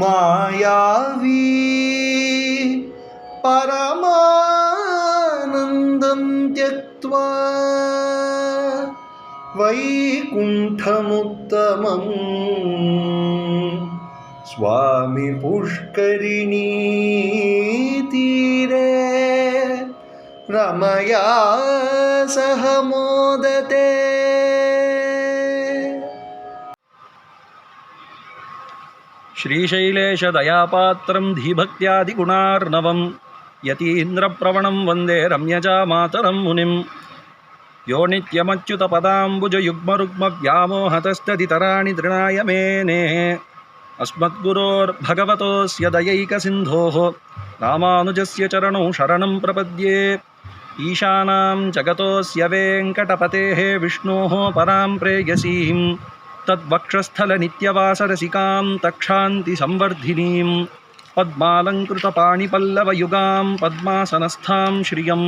मायावी परमानन्दं त्यक्त्वा वैकुण्ठमुत्तमम् स्वामि पुष्करिणी तीरे रमया सह मोदते श्रीशैलेशदयापात्रं धीभक्त्यादिगुणार्णवं यतीन्द्रप्रवणं वन्दे रम्यजा मातरं मुनिं यो नित्यमच्युतपदाम्बुजयुग्मरुग्मव्यामोहतस्तदितराणि तृणाय मेने अस्मद्गुरोर्भगवतोऽस्य दयैकसिन्धोः रामानुजस्य चरणौ शरणं प्रपद्ये ईशानां जगतोऽस्य वेङ्कटपतेः विष्णोः परां प्रेयसीं तद्वक्षस्थलनित्यवासरसिकां तक्षान्तिसंवर्धिनीं पद्मालङ्कृतपाणिपल्लवयुगां पद्मासनस्थां श्रियं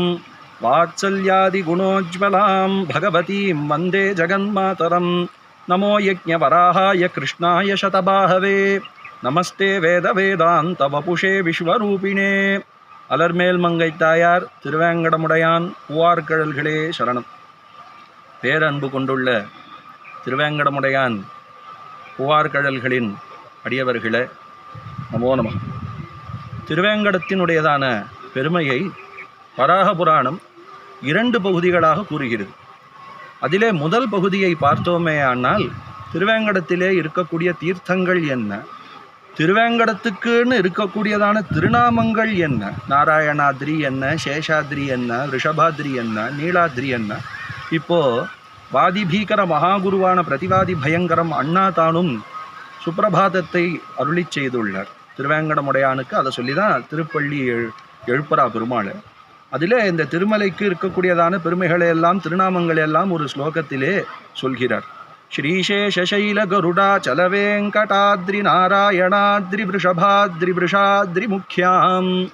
वात्सल्यादिगुणोज्ज्वलां भगवतीं वन्दे जगन्मातरं नमो यज्ञवराहाय कृष्णाय शतबाहवे நமஸ்தே வேத வேதாந்த வபுஷே விஸ்வரூபிணே அலர்மேல் மங்கை தாயார் திருவேங்கடமுடையான் பூவார்கழல்களே சரணம் பேரன்பு கொண்டுள்ள திருவேங்கடமுடையான் பூவார்கழல்களின் அடியவர்களே நமோ நம திருவேங்கடத்தினுடையதான பெருமையை வராக புராணம் இரண்டு பகுதிகளாக கூறுகிறது. அதிலே முதல் பகுதியை பார்த்தோமே ஆனால் திருவேங்கடத்திலே இருக்கக்கூடிய தீர்த்தங்கள் என்ன? திருவேங்கடத்துக்குன்னு இருக்கக்கூடியதான திருநாமங்கள் என்ன? நாராயணாதிரி என்ன? சேஷாதிரி என்ன? ரிஷபாதிரி என்ன? நீலாதிரி என்ன? இப்போது வாதிபீகர மகாகுருவான பிரதிவாதி பயங்கரம் அண்ணா தானும் சுப்பிரபாதத்தை அருளி செய்துள்ளார். திருவேங்கடமுடையானுக்கு அதை சொல்லி தான் திருப்பள்ளி எழு எழுப்பரா பெருமாள். அதில் இந்த திருமலைக்கு இருக்கக்கூடியதான பெருமைகளை எல்லாம் திருநாமங்கள் எல்லாம் ஒரு ஸ்லோகத்திலே சொல்கிறார். ஸ்ரீசேஷைல கருடா சலவேங்கடாத்ரி நாராயணாத்ரி விருஷபாத்ரி விருஷாத்ரி முக்கியாம்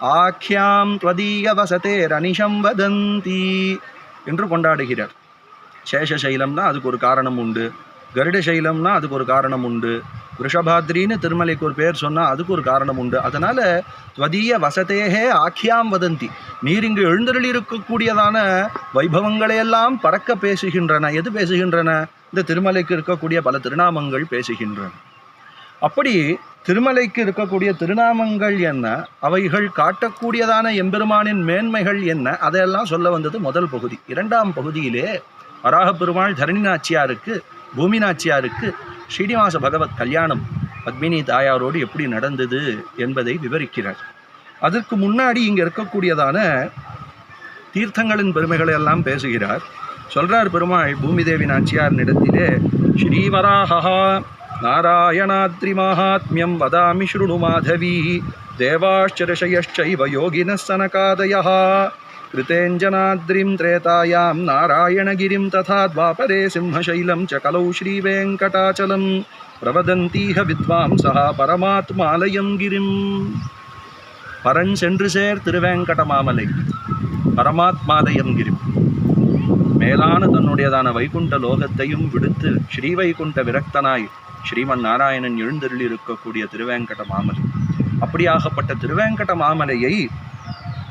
ஆக்கியாம் துவதீய வசதே ரனிஷம் வதந்தி. என்று கொண்டாடுகிறார். சேஷசைலம்னா அதுக்கு ஒரு காரணம் உண்டு. கருட சைலம்னா அதுக்கு ஒரு காரணம் உண்டு. ரிஷபாத்ரின்னு திருமலைக்கு ஒரு பேர் சொன்னால் அதுக்கு ஒரு காரணம் உண்டு. அதனால் துவதிய வசதேகே ஆக்கியாம் வதந்தி. நீர் இங்கு எழுந்தருளி இருக்கக்கூடியதான வைபவங்களையெல்லாம் பறக்க பேசுகின்றன. எது பேசுகின்றன? இந்த திருமலைக்கு இருக்கக்கூடிய பல திருநாமங்கள் பேசுகின்றன. அப்படி திருமலைக்கு இருக்கக்கூடிய திருநாமங்கள் என்ன? அவைகள் காட்டக்கூடியதான எம்பெருமானின் மேன்மைகள் என்ன? அதையெல்லாம் சொல்ல வந்தது முதல் பகுதி. இரண்டாம் பகுதியிலே வராக பெருமாள் தரணி நாச்சியாருக்கு பூமி நாச்சியாருக்கு ஸ்ரீனிவாச பகவத் கல்யாணம் பத்மினி தாயாரோடு எப்படி நடந்தது என்பதை விவரிக்கிறார். அதற்கு முன்னாடி இங்கே இருக்கக்கூடியதான தீர்த்தங்களின் பெருமைகளை எல்லாம் பேசுகிறார். சொல்கிறார் பெருமாள் பூமிதேவி நாச்சியார் இடத்திலே ஸ்ரீவராகா நாராயணாத்ரி மகாத்மியம் வதாமி ஸ்ருணு மாதவி தேவாஷ்டரிஷயஷ்டைவ யோகின சனகாதயா कृतेञ्जनाद्रिं त्रेतायां नारायणगिरिं तथा द्वापरे सिंहशैलं च कलौ श्रीवेङ्कटाचलं प्रवदन्तीह विद्वांसः परमात्मालयं गिरिम् பரன் சென்று சேர் திருவேங்கட மாமலை பரமாத்மாலயம் கிரி மேலான தன்னுடையதான வைகுண்ட லோகத்தையும் விடுத்து ஸ்ரீவைகுண்ட விரக்தனாய் ஸ்ரீமன் நாராயணன் எழுந்தருளி இருக்கக்கூடிய திருவேங்கட மாமலை அப்படியாகப்பட்ட திருவேங்கட மாமலையை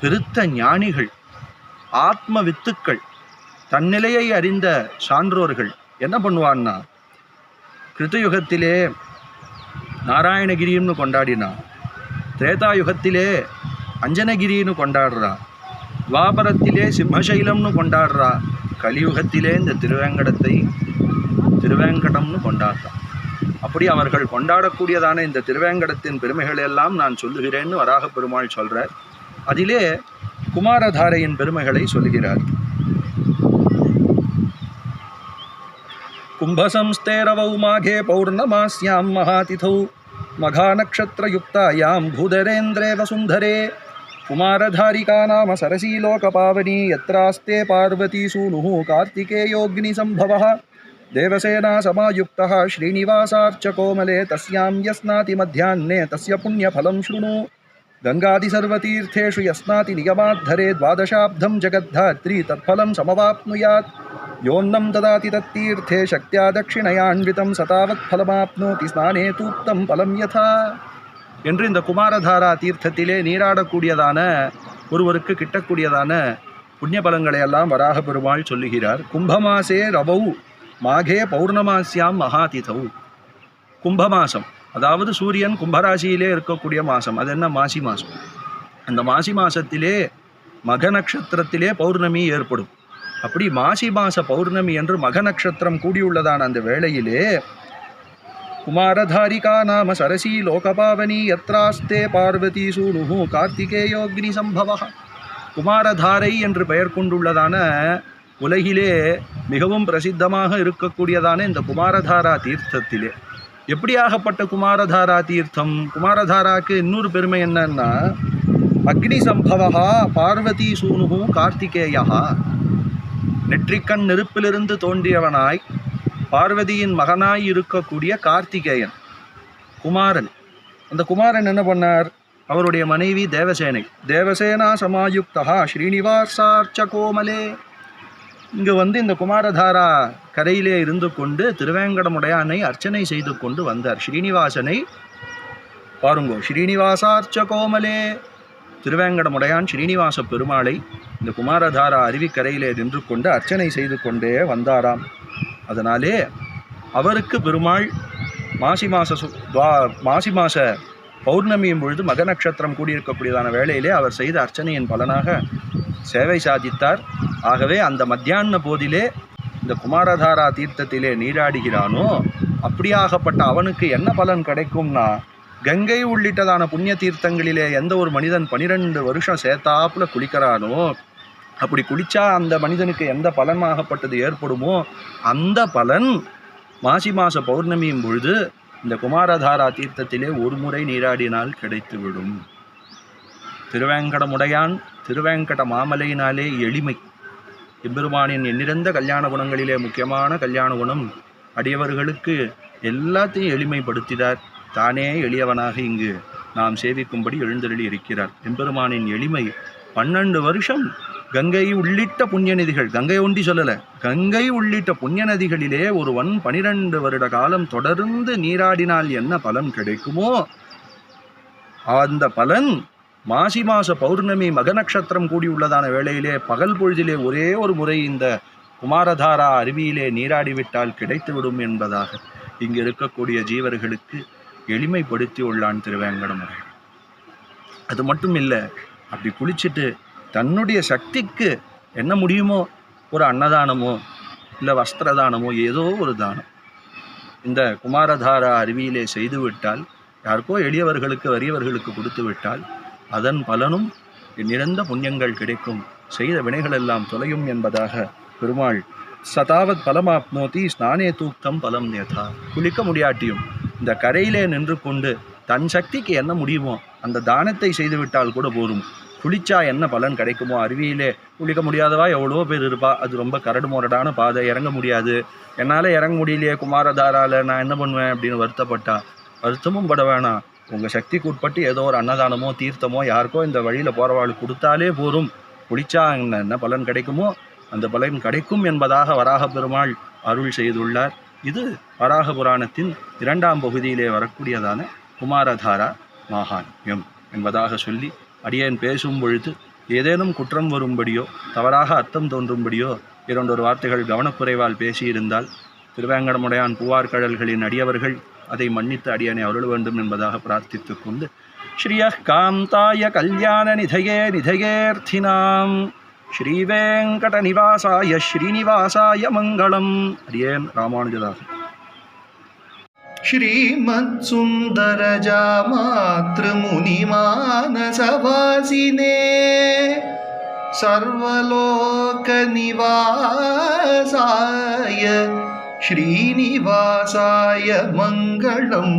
திருத்த ஞானிகள் ஆத்ம வித்துக்கள் தன்னிலையை அறிந்த சான்றோர்கள் என்ன பண்ணுவான்னா கிருத்தயுகத்திலே நாராயணகிரின்னு கொண்டாடினா திரேதாயுகத்திலே அஞ்சனகிரின்னு கொண்டாடுறா துவாபரத்திலே சிம்மசைலம்னு கொண்டாடுறா கலியுகத்திலே இந்த திருவேங்கடத்தை திருவேங்கடம்னு கொண்டாடுறான் அப்படி அவர்கள் கொண்டாடக்கூடியதான இந்த திருவேங்கடத்தின் பெருமைகள் எல்லாம் நான் சொல்லுகிறேன்னு வராக பெருமாள் சொல்கிறார் அதிலே குமாரதாரையின் பெருமைகளை சொல்கிறார் கும்பசம்ஸ்தேரவௌ மாகே பௌர்ணமாஸ்யாம் மகாதிதௌ मघानक्षत्रयुक्तायां भूधरेन्द्रे वसुन्धरे कुमारधारिका नाम सरसीलोकपावनी यत्रास्ते पार्वती सूनुः कार्तिकेयोऽग्निसम्भवः देवसेनासमायुक्तः श्रीनिवासार्चकोमले तस्यां यस्नाति मध्याह्ने तस्य पुण्यफलं शृणु கங்காதி சர்வதீர்த்தேஷு யஸ்நாதி நியமாத்தரே துவாதசாப்தம் ஜெகத்தாத்ரி தத்ஃலம் சமவாப்னுயாத் யோன்னம் ததாதி தத்தீர்த்தே சக்தியா தட்சிணயான்விதம் சதாவத் ஃபலமாப்னோதி ஸ்நானே தூப்தம் பலம் யதா என்று இந்த குமாரதாரா தீர்த்தத்திலே நீராடக்கூடியதான ஒருவருக்கு கிட்டக்கூடியதான புண்ணிய பலங்களை எல்லாம் வராக பெருமாள் சொல்லுகிறார். கும்பமாசே ரவௌ மாகே பௌர்ணமாசியாம் மகாதிதௌ। கும்பமாசம். அதாவது சூரியன் கும்பராசியிலே இருக்கக்கூடிய மாதம் அது என்ன? மாசி மாதம் அந்த மாசி மாசத்திலே மக நட்சத்திரத்திலே பௌர்ணமி ஏற்படும். அப்படி மாசி மாச பௌர்ணமி என்று மக நட்சத்திரம் கூடியுள்ளதான அந்த வேளையிலே குமாரதாரிகா நாம சரசி லோகபாவனி யத்ராஸ்தே பார்வதி சூனுஹு கார்த்திகேயோக்னி சம்பவ குமாரதாரை என்று பெயர் கொண்டுள்ளதான உலகிலே மிகவும் பிரசித்தமாக இருக்கக்கூடியதான இந்த குமாரதாரா தீர்த்தத்திலே. எப்படியாகப்பட்ட குமாரதாரா தீர்த்தம்? குமாரதாராக்கு இன்னொரு பெருமை என்னன்னா அக்னி சம்பவா பார்வதி சூனுகு கார்த்திகேயா நெற்றிக்கண் நெருப்பிலிருந்து தோன்றியவனாய் பார்வதியின் மகனாய் இருக்கக்கூடிய கார்த்திகேயன் குமாரன். அந்த குமாரன் என்ன பண்ணார்? அவருடைய மனைவி தேவசேனை. தேவசேனா சமாயுக்தா ஸ்ரீனிவாசார்ச்ச கோமலே இங்கே வந்து இந்த குமாரதாரா கரையிலே இருந்து கொண்டு திருவேங்கடமுடையானை அர்ச்சனை செய்து கொண்டு வந்தார். ஸ்ரீனிவாசனை பாருங்கோ ஸ்ரீனிவாசார்ச்ச கோமலே. திருவேங்கடமுடையான் ஸ்ரீனிவாச பெருமாளை இந்த குமாரதாரா அருவிக்கரையிலே நின்று கொண்டு அர்ச்சனை செய்து கொண்டே வந்தாராம். அதனாலே அவருக்கு பெருமாள் மாசி மாச சு- துவா- மாசி மாச பௌர்ணமியின் பொழுது மக நட்சத்திரம் கூடியிருக்கக்கூடியதான வேளையிலே அவர் செய்த அர்ச்சனையின் பலனாக சேவை சாதித்தார். ஆகவே அந்த மத்தியான போதிலே இந்த குமாரதாரா தீர்த்தத்திலே நீராடுகிறானோ அப்படியாகப்பட்ட அவனுக்கு என்ன பலன் கிடைக்கும்னா கங்கை உள்ளிட்டதான புண்ணிய தீர்த்தங்களிலே எந்த ஒரு மனிதன் பனிரெண்டு வருஷம் சேர்த்தாப்புல குளிக்கிறானோ அப்படி குளிச்சா அந்த மனிதனுக்கு எந்த பலனாகப்பட்டது ஏற்படுமோ அந்த பலன் மாசி மாச பௌர்ணமியின் பொழுது இந்த குமாரதாரா தீர்த்தத்திலே ஒரு முறை நீராடினால் கிடைத்துவிடும். திருவேங்கடமுடையான் திருவேங்கட மாமலையினாலே எளிமை. எம்பெருமானின் எண்ணிறந்த கல்யாண குணங்களிலே முக்கியமான கல்யாண குணம் அடியவர்களுக்கு எல்லாத்தையும் எளிமைப்படுத்தினார். தானே எளியவனாக இங்கு நாம் சேவிக்கும்படி எழுந்தருளி இருக்கிறார். எம்பெருமானின் எளிமை பன்னெண்டு வருஷம் கங்கை உள்ளிட்ட புண்ணிய நதிகள் கங்கை ஒண்டி சொல்லலை கங்கை உள்ளிட்ட புண்ணிய நதிகளிலே ஒருவன் பனிரெண்டு வருட காலம் தொடர்ந்து நீராடினால் என்ன பலன் கிடைக்குமோ அந்த பலன் மாசி மாச பௌர்ணமி மக நட்சத்திரம் கூடியுள்ளதான வேளையிலே பகல் பொழுதிலே ஒரே ஒரு முறை இந்த குமாரதாரா அருவியிலே நீராடிவிட்டால் கிடைத்துவிடும் என்பதாக இங்கு இருக்கக்கூடிய ஜீவர்களுக்கு எளிமைப்படுத்தி உள்ளான் திருவேங்கடமுறை. அது மட்டும் இல்லை அப்படி குளிச்சுட்டு தன்னுடைய சக்திக்கு என்ன முடியுமோ ஒரு அன்னதானமோ இல்லை வஸ்திரதானமோ ஏதோ ஒரு தானம் இந்த குமாரதாரா அருவியிலே செய்துவிட்டால் யாருக்கோ எளியவர்களுக்கு வறியவர்களுக்கு கொடுத்து விட்டால் அதன் பலனும் நிறந்த புண்ணியங்கள் கிடைக்கும். செய்த வினைகள் எல்லாம் தொலையும் என்பதாக பெருமாள் சதாவத் பலமாப்னோதி ஸ்நானே தூக்கம் பலம் நேதா. குளிக்க முடியாட்டியும் இந்த கரையிலே நின்று கொண்டு தன் சக்திக்கு என்ன முடியுமோ அந்த தானத்தை செய்துவிட்டால் கூட போதும். குளிச்சா என்ன பலன் கிடைக்குமோ அருவியிலே குளிக்க முடியாதவா எவ்வளோ பேர் இருப்பா. அது ரொம்ப கரடு முரடான பாதை இறங்க முடியாது. என்னால் இறங்க முடியலையே குமாரதாரால நான் என்ன பண்ணுவேன்? அப்படின்னு வருத்தப்பட்டா. வருத்தமும் பட வேணாம். உங்கள் சக்திக்கு உட்பட்டு ஏதோ ஒரு அன்னதானமோ தீர்த்தமோ யாருக்கோ இந்த வழியில் போகிறவாளுக்கு கொடுத்தாலே போதும். குளிச்சா என்ன பலன் கிடைக்குமோ அந்த பலன் கிடைக்கும் என்பதாக வராக பெருமாள் அருள் செய்துள்ளார். இது வராக புராணத்தின் இரண்டாம் பகுதியிலே வரக்கூடியதான குமாரதாரா மாகாண்யம் என்பதாக சொல்லி அடியேன் பேசும் பொழுது ஏதேனும் குற்றம் வரும்படியோ தவறாக அர்த்தம் தோன்றும்படியோ இரண்டொரு வார்த்தைகள் கவனக்குறைவால் பேசியிருந்தால் திருவேங்கடமுடையான் பூவார்கழல்களின் அடியவர்கள் அதை மன்னித்து அடியனை அருள் வேண்டும் என்பதாக பிரார்த்தித்துக் கொண்டு ஸ்ரீய காந்தாய கல்யாண நிதையே நிதையேர்த்தினாம் ஸ்ரீவேங்கட நிவாசாய ஸ்ரீனிவாசாய மங்களம் அடியேன் ராமானுஜதாசன் श्रीमत्सुन्दरजामातृमुनिमानसवासिने सर्वलोकनिवासाय ஸ்ரீனிவாசாய மங்களம்.